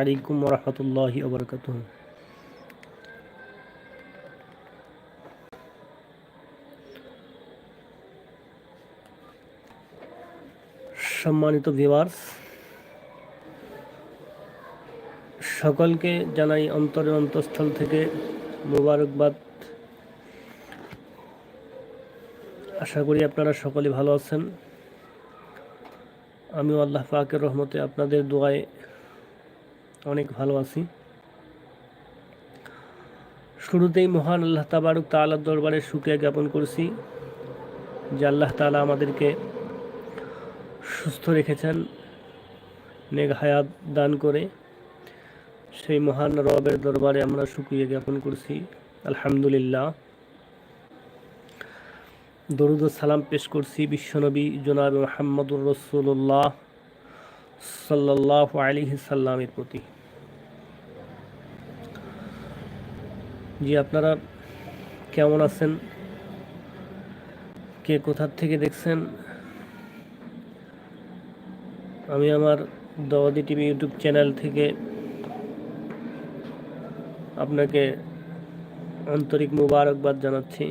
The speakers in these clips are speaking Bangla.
আলাইকুম রহমতুল্লাহি সম্মানিত ভিওয়ার্স সকলকে জানাই অন্তরের অন্তঃস্থল থেকে মোবারকবাদ। আশা করি আপনারা সকলে ভালো আছেন। আমিও আল্লাহ পাকের রহমতে আপনাদের দোয়ায় অনেক ভালো আছি। শুরুতেই মহান আল্লাহ তাবারুক তালার দরবারে সুক্রিয়া জ্ঞাপন করছি যে আল্লাহ তালা আমাদেরকে সুস্থ রেখেছেন, নেক হায়াত দান করে। সেই মহান রবের দরবারে আমরা সুক্রিয়া জ্ঞাপন করছি। আলহামদুলিল্লাহ। দরুদ সালাম পেশ করছি বিশ্বনবী জনাব মোহাম্মদুর রসুল্লাহ সাল্লাহ আলী সাল্লামের প্রতি। জি, আপনারা কেমন আছেন? কে কোথার থেকে দেখছেন? আমি আমার দাওয়াদি টিভি ইউটিউব চ্যানেল থেকে আপনাকে আন্তরিক মুবারকবাদ জানাচ্ছি।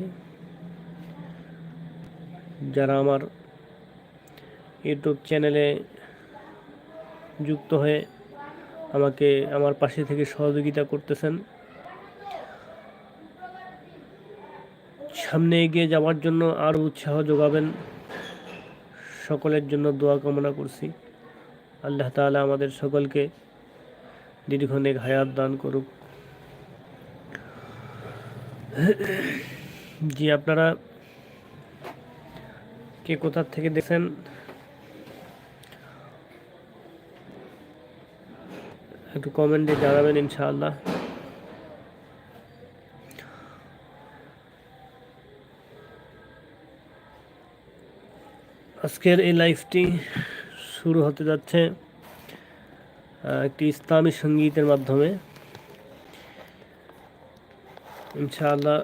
যারা আমার ইউটিউব চ্যানেলে যুক্ত হয়ে আমাকে আমার পাশে থেকে সহযোগিতা করতেছেন। সামনে এগিয়ে যাওয়ার জন্য আরও উৎসাহ যোগাবেন। সকলের জন্য দোয়া কামনা করছি। আল্লাহ তালা আমাদের সকলকে দীর্ঘনেক হায়াত দান করুক। জি, আপনারা কে কোথার থেকে দেখছেন? একটু কমেন্টে জানাবেন ইনশাআল্লাহ। আজকের এই লাইফটি শুরু হতে যাচ্ছে একটি ইসলামী সঙ্গীতের মাধ্যমে। ইনশাআল্লাহ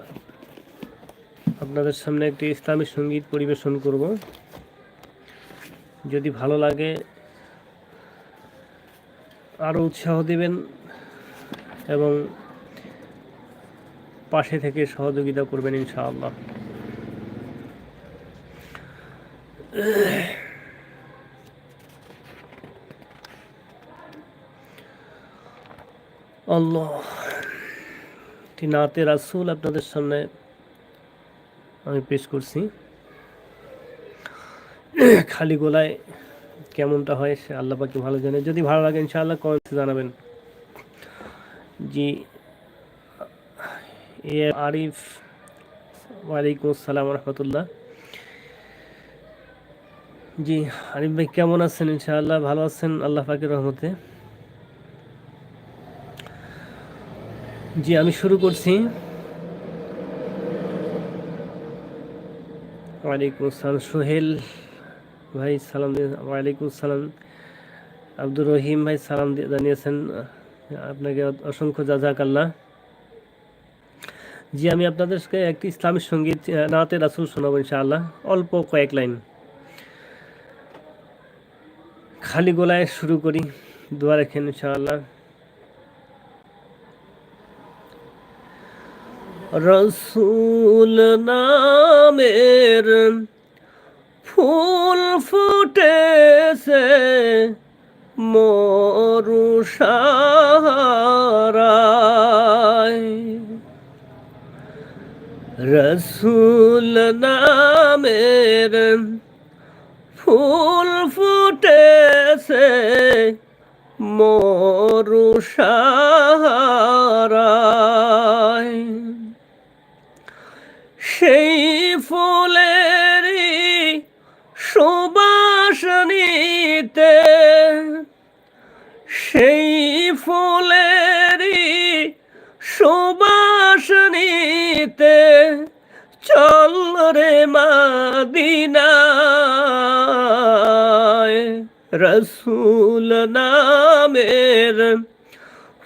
আপনাদের সামনে একটি ইসলামী সংগীত পরিবেশন করব। যদি ভালো লাগে আরও উৎসাহ দেবেন এবং পাশে থেকে সহযোগিতা করবেন ইনশাআল্লাহ। আল্লাহ একটি নাতে রাসুল আপনাদের সামনে আমি পেশ করছি। খালি গোলায় কেমনটা হয়, সে আল্লাহ পাকে ভালো জানে। যদি ভালো লাগে ইনশাআল্লাহ কমেন্টে জানাবেন। জি, এ আরিফ, ওয়ালাইকুম আসসালাম রহমতুল্লাহ জি, আরিফ ভাই কেমন আছেন ইনশাআল্লাহ? ভালো আছেন? আল্লাহ পাকের রহমতে। জি, আমি শুরু করছি। ওয়ালাইকুম আসসালাম, সোহেল। ভাই, সালাম ওয়ালাইকুম আসসালাম আব্দুর রহিম ভাই, সালাম জানিয়েছেন আপনাকে অসংখ্য জাজাক আল্লাহ জি, আমি আপনাদেরকে একটি ইসলামিক সংগীত নাতে রাসুল শোনাবো ইনশাআল্লাহ, অল্প কয়েক লাইন। খালি গোলায় শুরু করি, দোয়া রেখেন ইনশাআল্লাহ। রসুল নামের ফুল ফুটেছে মরুষারায় রসুল নামের ফুল ফুটেছে মরুষারায় মাদিনায় রসুল নামের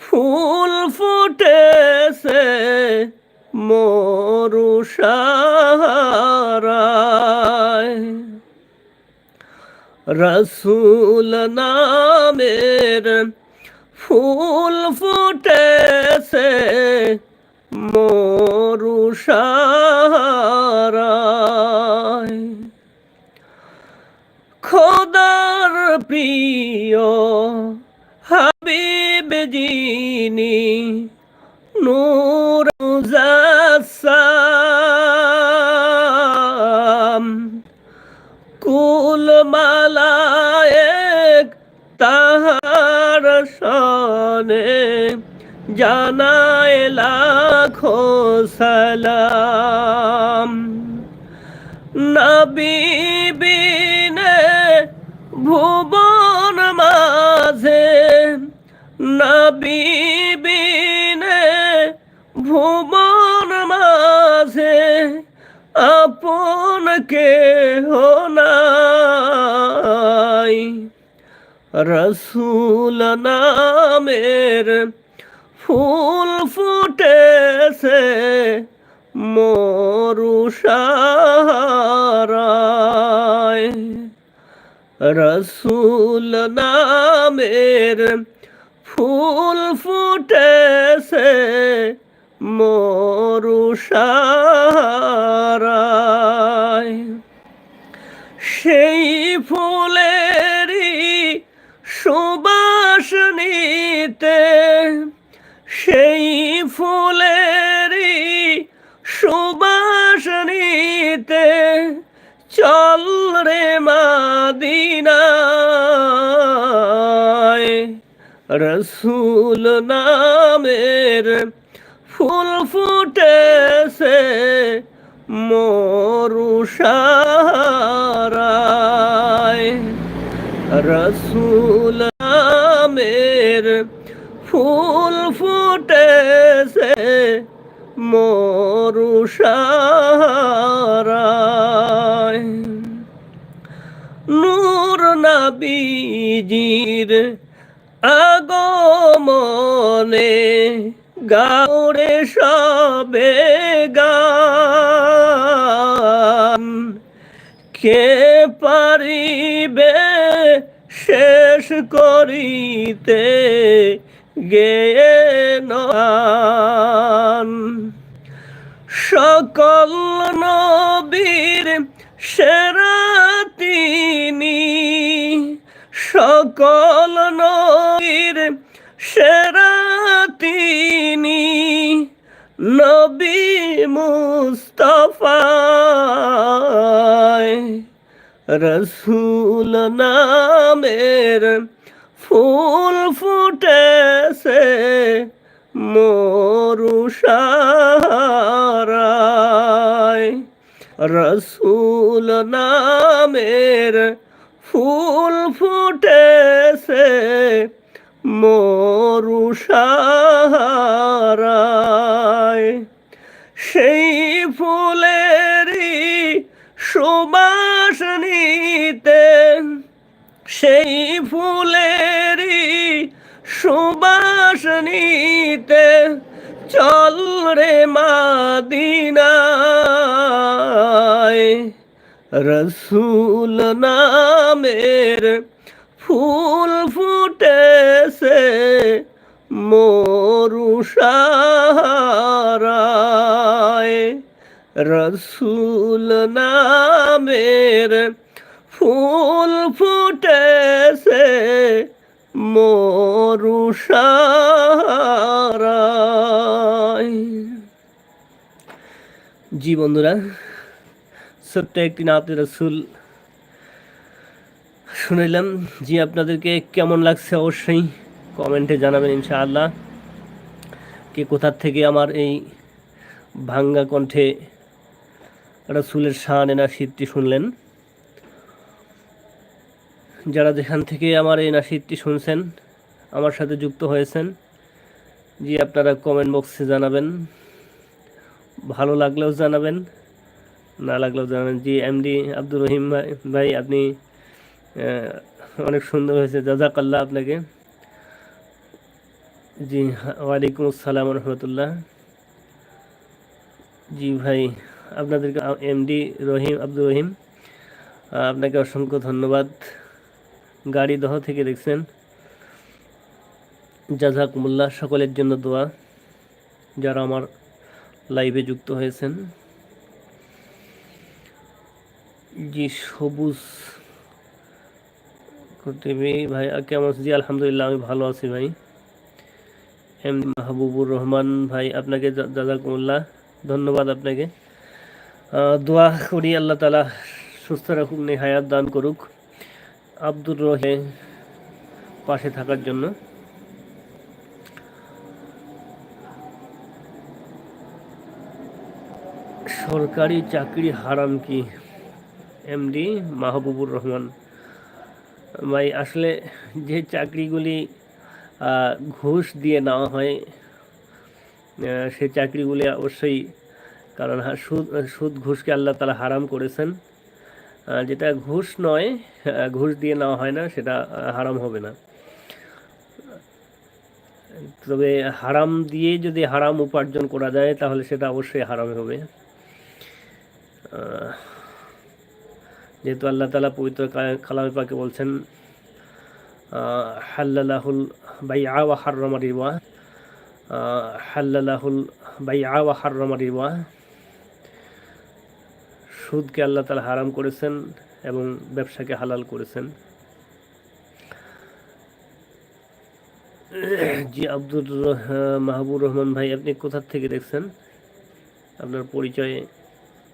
ফুল ফুটেছে মরুষারায় রসুল নামের ফুল ফুটেছে মরুষারায় খোদার প্রিয় হাবিব জিনি নূর কুল মালায়েক তাহার সনে জানায় লাখো সালাম। নবী ভুবন মাঝে নবী বিনে ভুবন মাঝে আপন কে নাই। রসুল নামের ফুল ফুটেছে মরুষারায় রসুল নামের ফুল ফুটেছে মরুষারায় সেই ফুলেরই সুবাস নিতে রসুল নামের ফুল ফুটেছে মরুষারায় রসুল নামের ফুল ফুটেছে মরুষারায় নূর নবীজির আগমনে গাওরে সবে গান। কে পারিবে শেষ করিতে গেয়ে নান সকল নবীর সেরা তিনি। সকল নবীর সেরা তিনি নবী মুস্তফায়। রসুল নামের ফুল ফুটেছে মরুষারায় রসুল নামের ফুল ফুটেছে মরুষারায় সেই ফুলেরই সুবাস নিতে সেই ফুলেরই সুবাস নিতে চল রে মাদিনায়। রসুল নামের ফুল ফুটেছে মরুষারায় রসুল নামের ফুল ফুটেছে মরুষারায় জি বন্ধুরা ছোট্ট একটি নাতে রসুল। শুনিলাম জি আপনাদেরকে কেমন লাগছে অবশ্যই কমেন্টে জানাবেন ইনশাআল্লাহ। কে কোথার থেকে আমার এই ভাঙ্গা কণ্ঠে রসুলের শান এনা শীতটি শুনলেন? যারা যেখান থেকে আমার এই নাসিদটি শুনছেন, আমার সাথে যুক্ত হয়েছেন, জি আপনারা কমেন্ট বক্সে জানাবেন। ভালো লাগলেও জানাবেন। না লাগলেও জানাবেন। জি, এমডি আব্দুর রহিম ভাই ভাই, আপনি অনেক সুন্দর হয়েছে। জাজাকাল্লাহ আপনাকে। জি, ওয়ালাইকুম আসসালাম রহমতুল্লাহ। জি, ভাই, আপনাদেরকে এমডি রহিম, আব্দুর রহিম আপনাকে অসংখ্য ধন্যবাদ। গাড়ি দহ থেকে দেখছেন। জাজাকুমুল্লাহ সকলের জন্য দোয়া। যারা আমার লাইভে যুক্ত হয়েছেন। জি, সবুজ কর্তৃবী ভাই কেমন আছি জি, আলহামদুলিল্লাহ, আমি ভালো আছি ভাই। এম মাহবুবুর রহমান ভাই, আপনাকে জাজাকুমুল্লাহ, ধন্যবাদ আপনাকে। দোয়া করি আল্লাহ তালা সুস্থ রাখুক হায়াত দান করুক। আব্দুর রহে পাশে থাকার জন্য। সরকারি চাকরি হারাম কি? এমডি মাহবুবুর রহমান। ভাই, আসলে যে চাকরিগুলি ঘুষ দিয়ে নেওয়া হয় সে চাকরিগুলি অবশ্যই কারণ সুদ সুদ ঘুষকে আল্লাহ তালা হারাম করেছেন। যেটা ঘুষ নয় ঘুষ দিয়ে নেওয়া হয় না, সেটা হারাম হবে না। তবে হারাম দিয়ে যদি হারাম উপার্জন করা যায়, তাহলে সেটা অবশ্যই হারাম হবে। যেহেতু আল্লাহ তালা পবিত্র কালামে পাকে বলছেন হাল্লাহুল বাই আওয়া হার্রমা রিবা হাল্লাহুল বাই আওয়া হার্রমা রিবা। সুদকে আল্লাহ তালা হারাম করেছেন এবং ব্যবসাকে হালাল করেছেন। জি, আব্দুর মাহবুর রহমান ভাই, আপনি কোথার থেকে দেখছেন? আপনার পরিচয়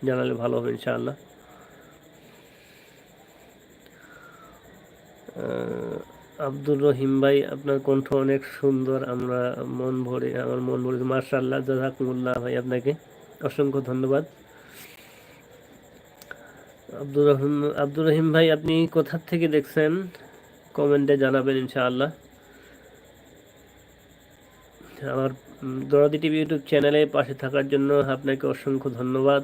জানালে ভালো হবে ইনশাআল্লাহ। আব্দুর রহিম ভাই, আপনার কণ্ঠ অনেক সুন্দর, আমরা মন ভরে, আমার মন ভরে মার্শাল্লাহ জাজাকুমুল্লাহ ভাই আপনাকে অসংখ্য ধন্যবাদ। আব্দুর রহিম আব্দুর রহিম ভাই, আপনি কোথার থেকে দেখছেন? কমেন্টে জানাবেন ইনশাআল্লাহ। আমার দরাদি টিভি ইউটিউব চ্যানেলে পাশে থাকার জন্য আপনাকে অসংখ্য ধন্যবাদ।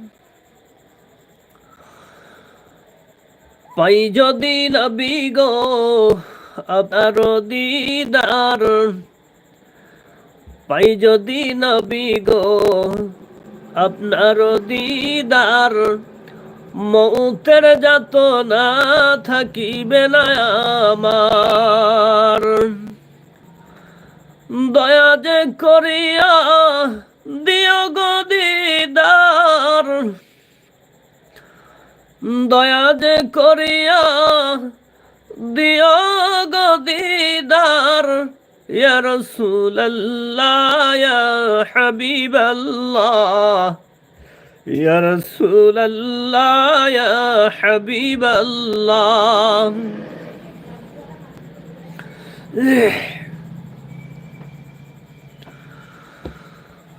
পাই যদি নবী গো, আপনার দিদার। পাই যদি নবী গো, আপনার দিদার। মৌতের যাত না থাকিবে না আমার। দয়া যে করিয়া দিও গো দিদার। দয়া যে করিয়া দিও গো দিদার। ইয়া রসুল্লাহ ইয়া হাবিবাল্লাহ। ইয়া রসুল্লাহ ইয়া হাবিবাল্লাহ।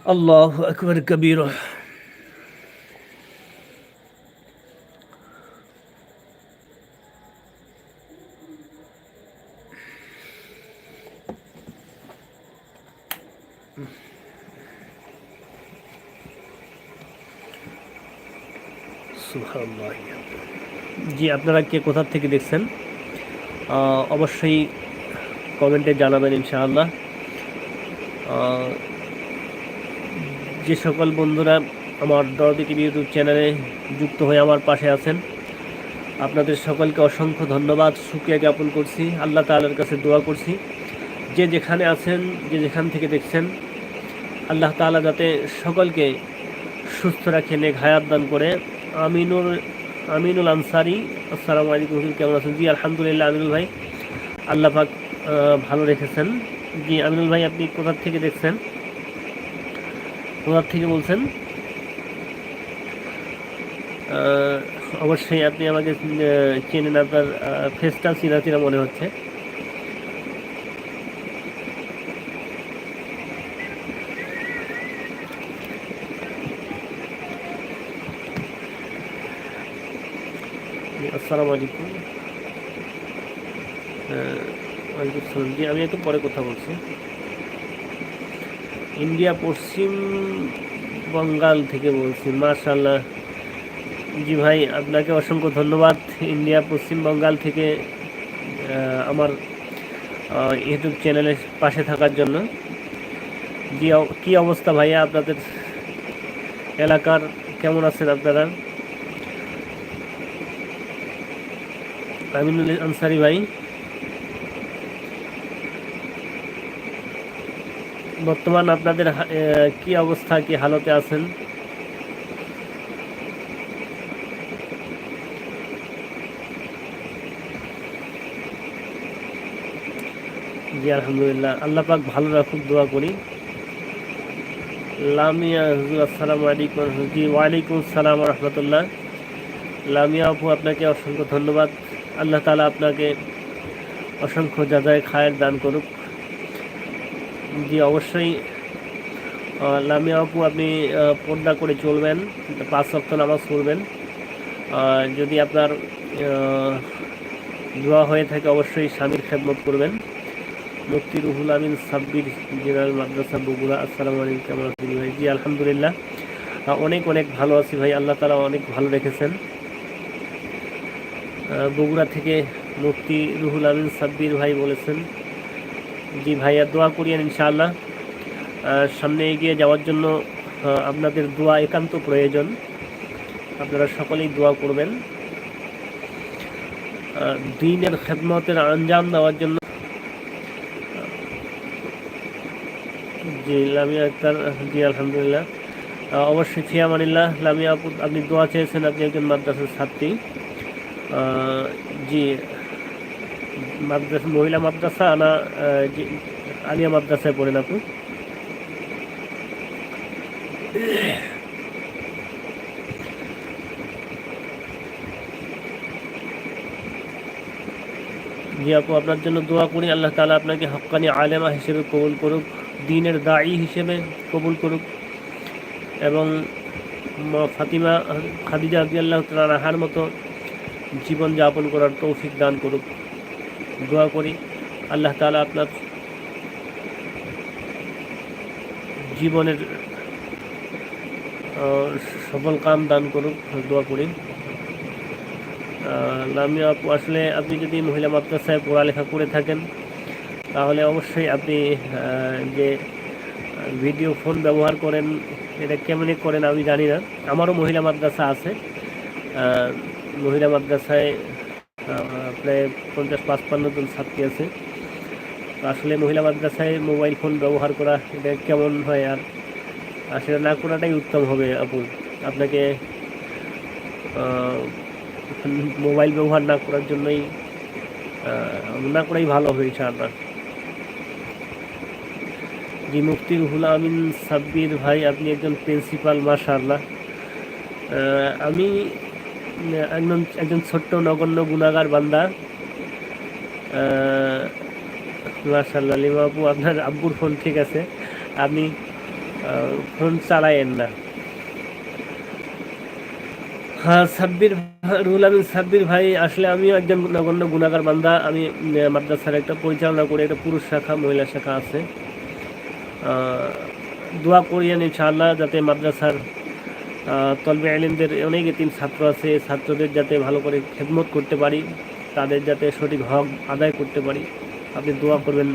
আল্লাহু আকবার, কবীরা। আপনারা কে কোথার থেকে দেখছেন অবশ্যই কমেন্টে জানাবেন ইনশাআল্লাহ। যে সকল বন্ধুরা আমার দরদি টিভি ইউটিউব চ্যানেলে যুক্ত হয়ে আমার পাশে আছেন, আপনাদের সকলকে অসংখ্য ধন্যবাদ, সুক্রিয়া জ্ঞাপন করছি, আল্লাহ তালার কাছে দোয়া করছি। যে যেখানে আছেন, যে যেখান থেকে দেখছেন, আল্লাহ তালা যাতে সকলকে সুস্থ রাখে, নেক হায়াত দান করে। আমিনুল আমিনুল আনসারি, আসসালামু আলাইকুম হুজুর, কেমন আছেন? জি, আলহামদুলিল্লাহ, আমিনুল ভাই। আল্লাহ পাক ভালো রেখেছেন। জি, আমিনুল ভাই, আপনি কোথার থেকে দেখছেন? কোথার থেকে বলছেন? অবশ্যই আপনি আমাকে চেনেন, আপনার ফেসটা চিনা চিনা মনে হচ্ছে জি, আসসালামু আলাইকুম। হ্যাঁ, ওয়ালাইকুম আসসালাম। জি আমি একটু পরে কথা বলছি। ইন্ডিয়া পশ্চিম বঙ্গাল থেকে বলছি মাশাল্লাহ জি ভাই আপনাকে অসংখ্য ধন্যবাদ। ইন্ডিয়া পশ্চিম বঙ্গাল থেকে আমার ইউটিউব চ্যানেলের পাশে থাকার জন্য। জি কি অবস্থা ভাইয়া আপনাদের এলাকার? কেমন আছেন আপনারা? আমিনুল আনসারি ভাই। বর্তমান আপনাদের কি অবস্থা, কি হালতে আছেন? জি, আলহামদুলিল্লাহ। আল্লাহ পাক ভালো রাখুক, দোয়া করি। লামিয়া, হুজুর, আসসালামু আলাইকুম। জি, ওয়ালাইকুম আসসালাম রহমতুল্লাহ। লামিয়া আপু, আপনাকে অসংখ্য ধন্যবাদ। আল্লাহ তালা আপনাকে অসংখ্য যাজায় খায়ের দান করুক। জি, অবশ্যই লামিয়া আপু, আপনি পর্দা করে চলবেন, পাঁচ সপ্তাহ নামাজ পড়বেন। যদি আপনার দোয়া হয়ে থাকে, অবশ্যই স্বামীর খেদমত করবেন। মুফতি রুহুল আমিন সাব্বির জেনারেল মাদ্রাসা বগুড়া। আসসালামু আলাইকুম, কেমন ভাই? জি, আলহামদুলিল্লাহ। অনেক অনেক ভালো আছি ভাই। আল্লাহ তালা অনেক ভালো রেখেছেন। বগুড়া থেকে মুফতি রুহুল আমিন সাব্বির ভাই বলেছেন, জি ভাইয়া, দোয়া করিয়েন ইনশাআল্লাহ। সামনে এগিয়ে যাওয়ার জন্য আপনাদের দোয়া একান্ত প্রয়োজন। আপনারা সকলেই দোয়া করবেন। দিনের খেদমতের আঞ্জাম দেওয়ার জন্য জি, লামিয়া আক্তার, জি, আলহামদুলিল্লাহ। অবশ্যই ফিয়ামানিল্লাহ লামিয়া আপু, আপনি দোয়া চেয়েছেন, আপনি একজন মাদ্রাসার ছাত্রী। জি, মাদ্রাসা, মহিলা মাদ্রাসা আনা জি, আলিয়া মাদ্রাসায় পড়েন আপু জি আপু, আপনার জন্য দোয়া করি, আল্লাহ তালা আপনাকে হক্কানি আলেমা হিসেবে কবুল করুক, দিনের দায়ী হিসেবে কবুল করুক এবং ফাতিমা খাদিজা আদি আল্লাহ রাহার মতো জীবন যাপন করার তৌফিক দান করুক। দোয়া করি আল্লাহ তালা আপনার জীবনের সফল কাম দান করুক, দোয়া করি। আপু, আসলে আপনি যদি মহিলা মাদ্রাসায় পড়ালেখা করে থাকেন, তাহলে অবশ্যই আপনি যে ভিডিও ফোন ব্যবহার করেন, এটা কেমনি করেন আমি জানি না। আমারও মহিলা মাদ্রাসা আছে। মহিলা মাদ্রাসায় প্রায় পঞ্চাশ পাঁচপান্ন জন ছাত্রী আছে। আসলে মহিলা মাদ্রাসায় মোবাইল ফোন ব্যবহার করা এটা কেমন হয় আর সেটা না করাটাই উত্তম হবে আপু? আপনাকে মোবাইল ব্যবহার না করার জন্যই না করাই ভালো হবে ইনশাআল্লাহ। জি, মুফতি রুহুল আমিন সাব্বির ভাই, আপনি একজন প্রিন্সিপাল মাশাআল্লাহ। আমি একজন একজন ছোট্ট নগণ্য গুণাগার বান্দা। আপু আপনার আব্বুর ফোন ঠিক আছে। আপনি ফোন চালায়েন না। হ্যাঁ সাব্বির রুহুল আমিন, সাব্বির ভাই, আসলে আমিও একজন নগণ্য গুণাগার বান্দা। আমি মাদ্রাসার একটা পরিচালনা করে, একটা পুরুষ শাখা, মহিলা শাখা আছে। দোয়া করিয়েন ইনশাআল্লাহ, যাতে মাদ্রাসার তলবে আলিমদের অনেক এতিম ছাত্র আছে ছাত্রদের যাতে ভালো করে খেদমত করতে পারি, তাদের যাতে সঠিক হক আদায় করতে পারি। আপনি দোয়া করবেন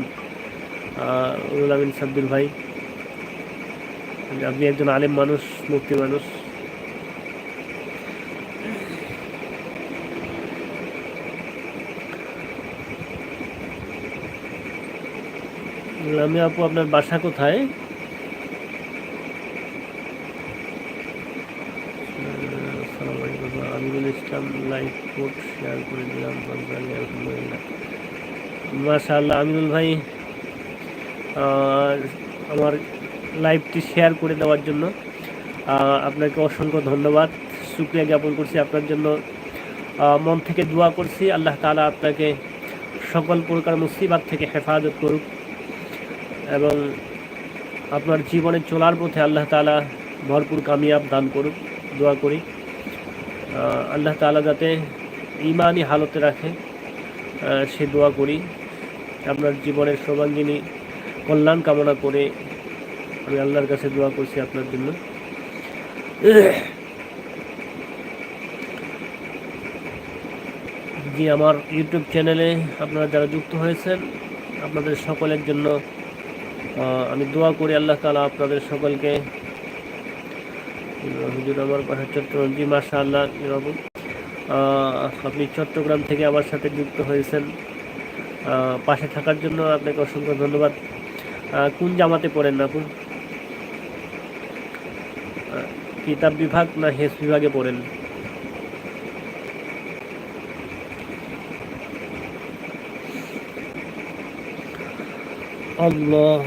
আমিন সাব্বির ভাই। আপনি একজন আলেম মানুষ, মুক্তি মানুষ। আমি আপু, আপনার বাসা কোথায় আসসালামু আলাইকুম Amirul Islam live code share করে দিলাম বাঙালি আলহামদুলিল্লাহ মাশাআল্লাহ আমিরুল ভাই আমার লাইভটি শেয়ার করে দেওয়ার জন্য আপনাকে অসংখ্য ধন্যবাদ। শুক্রিয়া জ্ঞাপন করছি আপনার জন্য। মন থেকে দোয়া করছি, আল্লাহ তাআলা আপনাকে সকল প্রকার মুসিবাত থেকে হেফাজত করুক এবং আপনার জীবনে চলার পথে আল্লাহ তাআলা ভরপুর কামিয়াব দান করুক, দোয়া করি। আল্লাহ তাআলা যাতে ইমানই হালতে রাখে সে দোয়া করি। আপনার জীবনের সর্বাঙ্গিনী কল্যাণ কামনা করে আমি আল্লাহর কাছে দোয়া করছি আপনার জন্য। জি আমার ইউটিউব চ্যানেলে আপনারা যারা যুক্ত হয়েছেন, আপনাদের সকলের জন্য আমি দোয়া করি আল্লাহ তালা আপনাদের সকলকে। হুজুর আমার চট্টগ্রাম জি মাসা আল্লাহ আপনি চট্টগ্রাম থেকে আমার সাথে যুক্ত হয়েছেন। পাশে থাকার জন্য আপনাকে অসংখ্য ধন্যবাদ। কোন জামাতে পড়েন না আপনি কিতাব বিভাগ না হেস বিভাগে পড়েন? আল্লাহ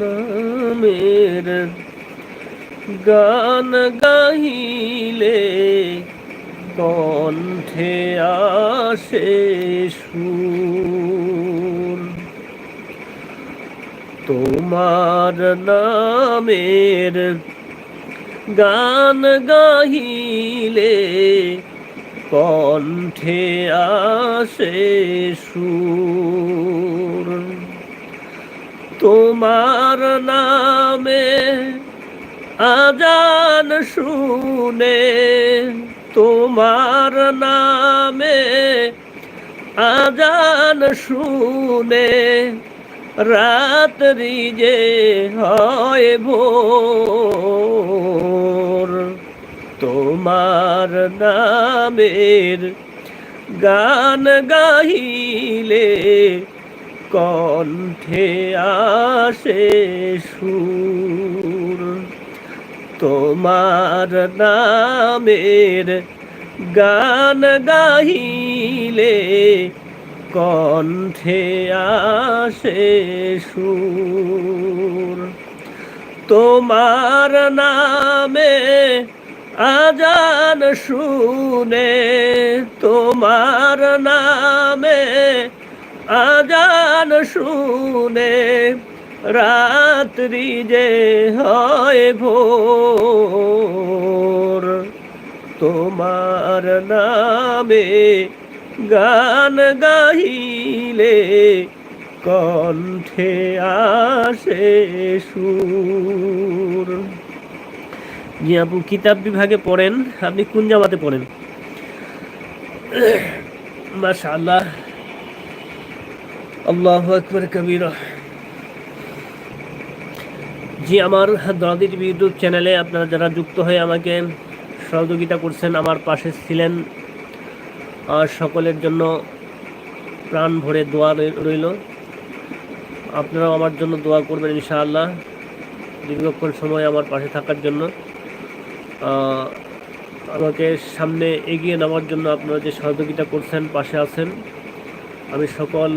নামের গান গাহিলে কণ্ঠে আসে সুর। তোমার নামের গান গাহিলে কণ্ঠে আসে সুর। তোমার নামে আজান শুনে তোমার নামে আজান শুনে রাত্রি যে হয় ভোর। তোমার নামের গান গাইলে কণ্ঠে আসে সুর। তোমার নামের গান গাইলে কণ্ঠে আসে সুর। তোমার নামে আজান শুনে তোমার নামে আজান শুনে রাত্রি যে হয় ভোর, তোমার নামে গান গাইলে কণ্ঠে আসে সুর। জি আপু, কিতাব বিভাগে পড়েন, আপনি কোন জামাতে পড়েন? মাশা আল্লাহ আল্লাহ আকবর, কবির। জি, আমার দরাদি টিভি ইউটিউব চ্যানেলে আপনারা যারা যুক্ত হয়ে আমাকে সহযোগিতা করছেন, আমার পাশে ছিলেন সকলের জন্য প্রাণ ভরে দোয়া রইল। আপনারাও আমার জন্য দোয়া করবেন ইনশাআল্লাহ, দীর্ঘক্ষণ সময় আমার পাশে থাকার জন্য। আমাকে সামনে এগিয়ে নেওয়ার জন্য আপনারা যে সহযোগিতা করছেন, পাশে আছেন, আমি সকল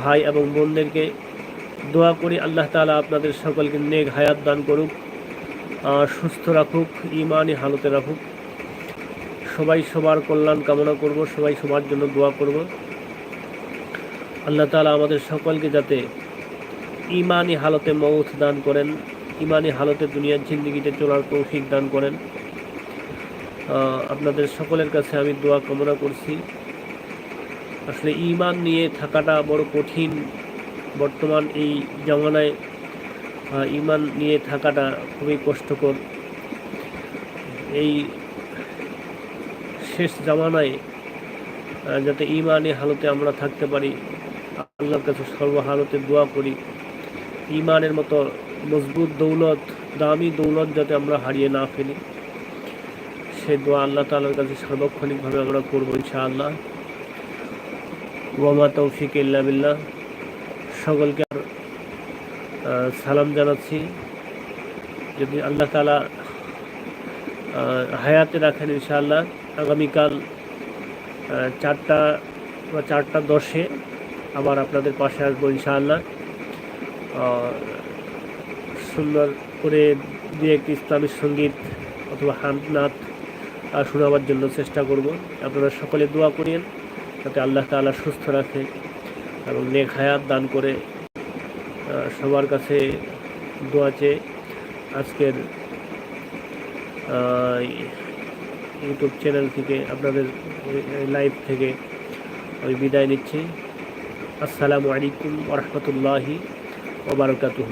ভাই এবং বোনদেরকে দোয়া করি আল্লাহ তালা আপনাদের সকলকে নেক হায়াত দান করুক সুস্থ রাখুক ইমানই হালতে রাখুক। সবাই সবার কল্যাণ কামনা করব, সবাই সবার জন্য দোয়া করব। আল্লাহ তালা আমাদের সকলকে যাতে ইমানই হালতে মৌথ দান করেন ইমানই হালতে দুনিয়ার জিন্দিগিতে চলার তৌফিক দান করেন। আপনাদের সকলের কাছে আমি দোয়া কামনা করছি। আসলে ইমান নিয়ে থাকাটা বড় কঠিন বর্তমান এই জমানায় ইমান নিয়ে থাকাটা খুবই কষ্টকর। এই শেষ জামানায় যাতে ইমানি হালতে আমরা থাকতে পারি, আল্লাহর কাছে সর্বহালতে দোয়া করি। ইমানের মতো মজবুত দৌলত, দামি দৌলত যাতে আমরা হারিয়ে না ফেলি, সে দোয়া আল্লাহ তালার কাছে সার্বক্ষণিকভাবে আমরা করব ইনশাআল্লাহ। ওয়ামা তৌফিক ইল্লা বিল্লাহ। সকলকে আর সালাম জানাচ্ছি। যদি আল্লাহ তালা হায়াতে রাখেন ইনশাআল্লাহ, আগামীকাল চারটা বা চারটা দশে আবার আপনাদের পাশে আসব ইনশাআল্লাহ। সুন্দর করে দু একটি ইসলামী সংগীত অথবা হামনাথ শোনাবার জন্য চেষ্টা করব। আপনারা সকলে দোয়া করিয়েন, যাতে আল্লাহ তাআলা সুস্থ রাখে। এবং নেক হায়াত দান করে সবার কাছে দোয়া চেয়ে আজকের ইউটিউব চ্যানেল থেকে, আপনাদের লাইভ থেকে আমি বিদায় নিচ্ছি। আসসালামু আলাইকুম ওরহমতুল্লাহি ওবরকাতুহ